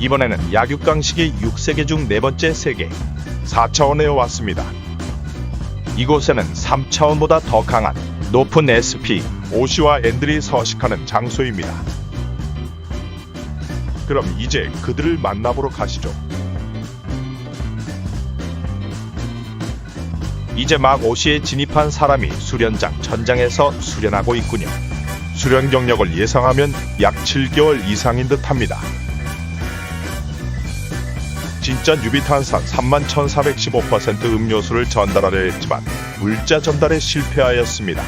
이번에는 약육강식의 6세계 중 네 번째 세계 4차원에 왔습니다. 이곳에는 3차원보다 더 강한 높은 SP, 오시와 앤들이 서식하는 장소입니다. 그럼 이제 그들을 만나보러 가시죠. 이제 막 오시에 진입한 사람이 수련장 전장에서 수련하고 있군요. 수련 경력을 예상하면 약 7개월 이상인 듯 합니다. 진짜 유비탄산 31,415% 음료수를 전달하려 했지만 물자 전달에 실패하였습니다.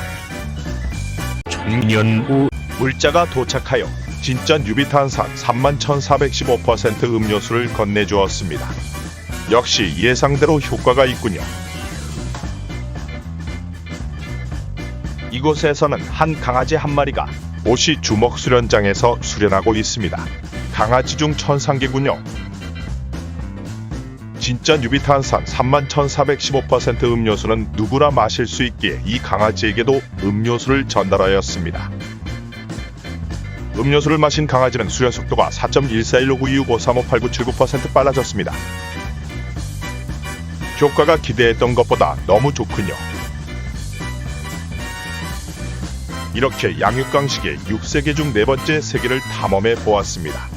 청년 후 물자가 도착하여 진짜 유비탄산 31,415% 음료수를 건네주었습니다. 역시 예상대로 효과가 있군요. 이곳에서는 한 강아지 한 마리가 옷이 주먹 수련장에서 수련하고 있습니다. 강아지 중 천상계군요. 진짜 유비탄산 31,415% 음료수는 누구나 마실 수 있기에 이 강아지에게도 음료수를 전달하였습니다. 음료수를 마신 강아지는 수련 속도가 4.14159265358979% 빨라졌습니다. 효과가 기대했던 것보다 너무 좋군요. 이렇게 양육강식의 6세계 중 네 번째 세계를 탐험해 보았습니다.